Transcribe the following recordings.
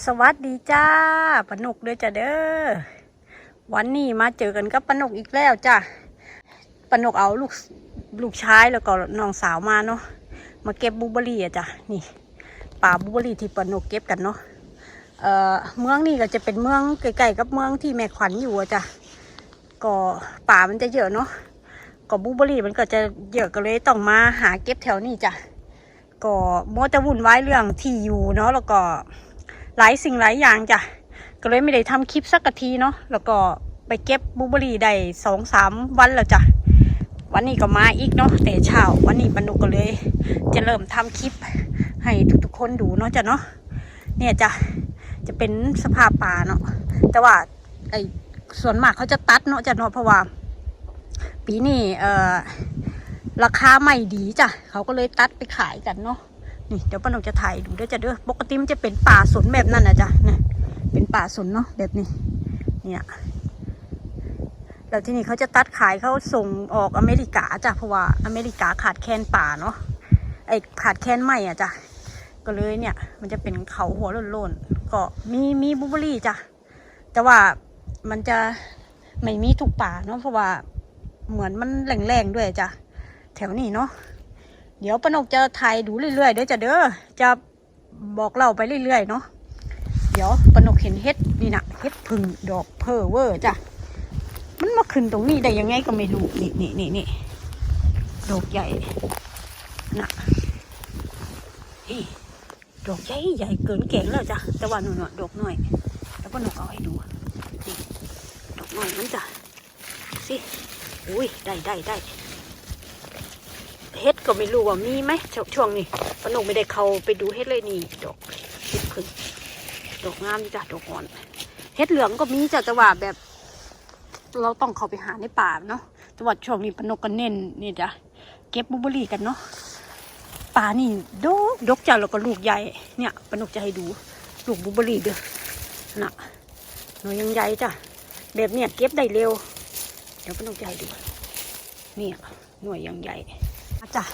สวัสดีจ้าปนกด้วยจ้ะเด้อวันนี้มาเจอกันกับปนกอีกแล้วจ้ะปนกเอาลูกลูกชายแล้วก็น้องสาวมาเนาะมาเก็บบูเบอรี่อะจ้ะนี่ป่าบูเบอรี่ที่ปนกเก็บกันเนาะเอ่อเมืองนี่ก็จะเป็นเมืองใกล้ๆกับเมืองที่แม่ขวัญอยู่อะจ้ะก็ป่ามันจะเยอะเนาะก็บูเบอรี่มันก็จะเยอะก็เลยต้องมาหาเก็บแถวนี้จ้ะก็โมจะวุ่นวายเรื่องที่อยู่เนาะแล้วก็ หลายสิ่งหลายอย่างจ้ะก็เลยไม่ได้ทำคลิปสักทีเนาะแล้วก็ไปเก็บบลูเบอรี่ได้สองสามวันแล้วจ้ะวันนี้ก็มาอีกเนาะแต่เช้าวันนี้บรรนุก็เลย จะเริ่มทำคลิปให้ทุกๆคนดูเนาะจ้ะเนาะเนี่ยจ้ะจะเป็นสภาพป่าเนาะแต่ว่าไอ้ส่วนมากเขาจะตัดเนาะจ้ะเนาะเพราะว่า ปีนี้เอ่อราคาไม่ดีจ้ะเขาก็เลยตัดไปขายกันเนาะ นี่เดี๋ยวป้าหนกจะถ่ายดูด้วยจ้ะเด้อปกติมันจะเป็นป่าสนแบบนั้นนะจ๊ะเนี่ยเป็นป่าสนเนาะแบบนี้ เนี่ยแล้วที่นี่เขาจะตัดขายเขาส่งออกอเมริกาจ้ะเพราะว่าอเมริกาขาดแคลนป่าเนาะไอขาดแคลนไม้อะจ้ะก็เลยเนี่ย มันจะเป็นเขาหัวโล้นๆก็มีมีบลูเบอรี่จ้ะแต่ว่ามันจะไม่มีทุกป่าเนาะเพราะว่าเหมือนมันแรงๆด้วยจ้ะแถวนี้เนาะ เดี๋ยวปนกจะถ่ายดูเรื่อยๆเด้อจะเด้อจะบอกเล่าไปเรื่อยๆเนาะเดี๋ยวปนกเห็นเฮ็ดนี่นะเฮ็ดพึ่งดอกเพอเวอร์จ้ะมันมาขึ้นตรงนี้ได้ยังไงก็ไม่รู้นี่นี่นี่นี่ดอกใหญ่นะดอกใหญ่ใหญ่เกินแกงแล้วจ้ะแต่ว่าหน่อยๆดอกหน่อย แล้วปนกเอาให้ดูนี่ดอกหน่อยนั่นจ้ะสิอุ้ยได้ได้ได้ เฮ็ดก็ไม่รู้ว่ามีไหมช่วงนี้ปนกไม่ได้เข้าไปดูเฮ็ดเลยนี่ดอกเฮ็ดพึ่งดอกงามจ้ะดอกอ่อนเฮ็ดเหลืองก็มีจ้ะแต่ว่าแบบ เราต้องเข้าไปหาในป่าเนาะแต่ว่าช่วงนี้ปนกก็เน้นนี่จ้ะเก็บบลูเบรี่กันเนาะป่านี่ดกดกจ้ะแล้วก็ลูกใหญ่เนี่ยปนกจะให้ดูลูกบลูเบรี่เด้อน่ะหน่อยยังใหญ่จ้ะแบบเนี้ยเก็บได้เร็ว เดี๋ยวปนกจะให้ดูเนี่ยหน่วยยังใหญ่ จ้ะ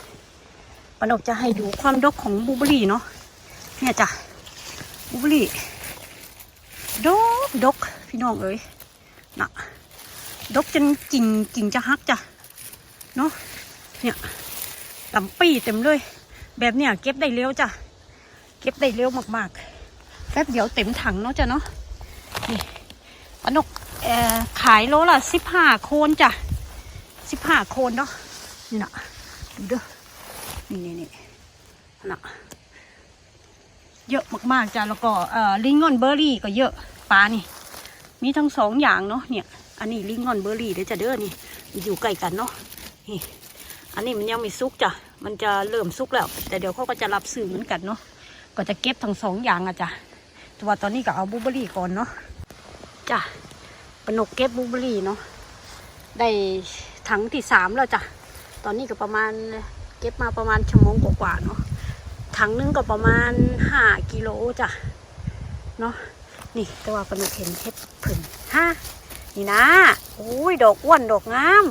ปนกจะให้ดูความดกของบูเบอรี่เนาะเนี่ยจ้ะบูเบอรี่ดกดกพี่น้องเอ้ยนะดกจนกิ่งกิ่งจะหักจ้ะเนาะเนี่ยลำปีเต็มเลย แบบเนี้ยเก็บได้เร็วจ้ะเก็บได้เร็วมากๆแป๊บเดียวเต็มถังเนาะจ้ะเนาะนี่ปนกขายโลละสิบห้าโคนจ้ะสิบห้าโคนเนาะนี่นะ ดูเด้อนี่นี่นี่นะเยอะมากๆจ้ะแล้วก็เอ่อลิงกอนเบอร์รี่ก็เยอะปลานี่ มีทั้งสองอย่างเนาะเนี่ย อันนี้ลิงกอนเบอร์รี่เดี๋ยวจะเด้อนี่อยู่ใกล้กันเนาะนี่อันนี้มันยังไม่สุกจ้ะมันจะเริ่มสุกแล้ว แต่เดี๋ยวเขาก็จะรับซื้อเหมือนกันเนาะก็จะเก็บทั้งสองอย่างอะจ้ะแต่ว่าตอนนี้ก็เอาบลูเบอร์รี่ก่อนเนาะจ้ะปนกเก็บบลูเบอร์รี่เนาะได้ถังที่สามแล้วจ้ะ ตอนนี้ก็ประมาณเก็บมาประมาณชั่วโมงกว่าๆเนาะถังนึงก็ประมาณห้ากิโลจ้ะเนาะนี่แต่ว่าปนุกเห็นเห็ดผึ่งฮะนี่นะโอ้ยดอกอ้วนดอกงาม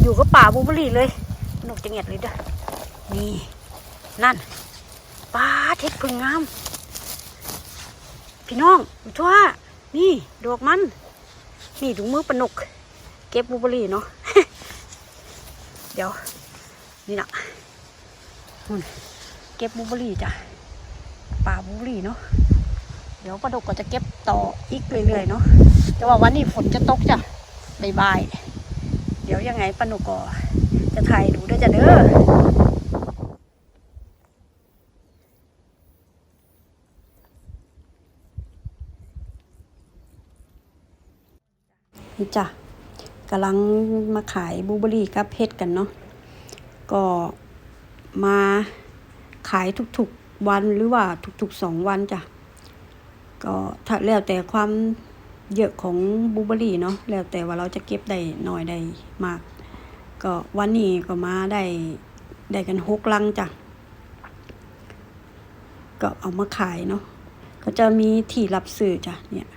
อยู่กับป่าบูเบอรี่เลยปนุกจะเงียดเลยเด้อนี่นั่นป้าเห็ดผึ่งงาม พี่น้องทั่วนี่ดอกมันนี่ถุงมือปนุก เก็บบูเบอรี่เนาะ เดี๋ยว นี่นะนู่นเก็บบลูเบอรี่จ้ะป่าบลูเบอรี่เนาะเดี๋ยวปลาดกก็จะเก็บต่ออีกเรื่อยๆเนาะแต่ว่าวันนี้ฝนจะตกจ้ะบายๆเดี๋ยวยังไงปลาดกก็จะถ่ายดูด้วยจ้ะเด้อนี่จ้ะ กำลังมาขายบูเบอรี่กับเพชรกันเนาะก็มาขายทุกๆวันหรือว่าทุกๆสองวันจ้ะก็ถ้าแล้วแต่ความเยอะของบูเบอรี่เนาะแล้วแต่ว่าเราจะเก็บได้น้อยได้มาก ก็วันนี้ก็มาได้ได้กันหกลังจ้ะก็เอามาขายเนาะเขาจะมีที่รับซื้อจ้ะเนี่ย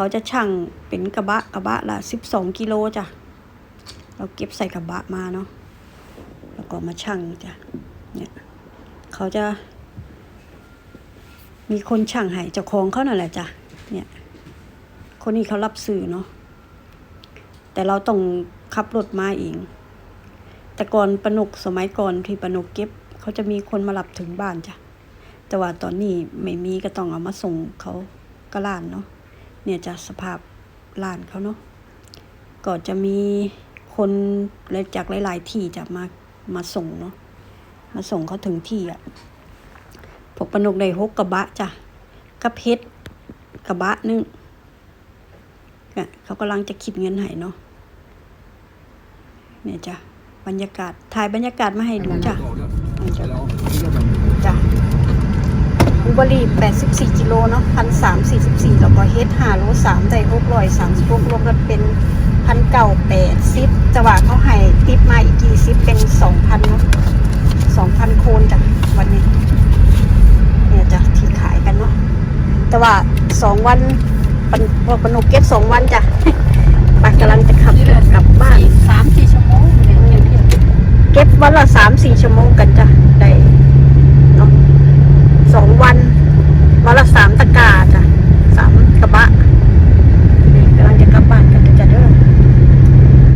เขาจะชั่งเป็นกระบะกระบะละสิบสองกิโลจ้ะ เราเก็บใส่กระบะมาเนาะ แล้วก็มาชั่งจ้ะ เนี่ยเขาจะ มีคนชั่งให้เจ้าของเขานั่นแหละจ้ะ เนี่ย คนนี้เขารับซื้อเนาะ แต่เราต้องขับรถมาเอง แต่ก่อนปนกสมัยก่อนที่ปนกเก็บเขาจะมีคนมารับถึงบ้านจ้ะ แต่ว่าตอนนี้ไม่มีก็ต้องเอามาส่งเขาก็ล้านเนาะ เนี่ยจะสภาพล้านเขาเนาะก็จะมีคนจากหลาย ๆ ที่จะมามาส่งเนาะมาส่งเขาถึงที่อะพวกปนกได้หกกระบะจ้ะกระเพชรกระบะหนึงเนี่ยเขากำลังจะคิดเงินให้เนาะเนี่ยจ้ะบรรยากาศถ่ายบรรยากาศมาให้ดูจ้ะนี่จ้ะจ้ะ อุบลี84กิโลเนาะพันสามสี่สิบสี่แล้วก็เฮ็ดห้าโลสามได้หกร้อยสามสิบหกรวมกันเป็นพันเก่าแปดสิบแต่ว่าเขาให้ติปมาอีกกี่สิบเป็นสองพันเนาะสองพันโคนจ้ะวันนี้ เนี่ยจ้ะที่ขายกันเนาะแต่ว่าสองวันปนพวกปนุกเก็บสองวันจ้ะไปกำลังจะขับรถกลับบ้านสามสี่ชั่วโมงเนี่ยเก็บเกี่ยวเก็บวันละสามสี่ชั่วโมงกันจ้ะได้เนาะสอง วันวันละสาม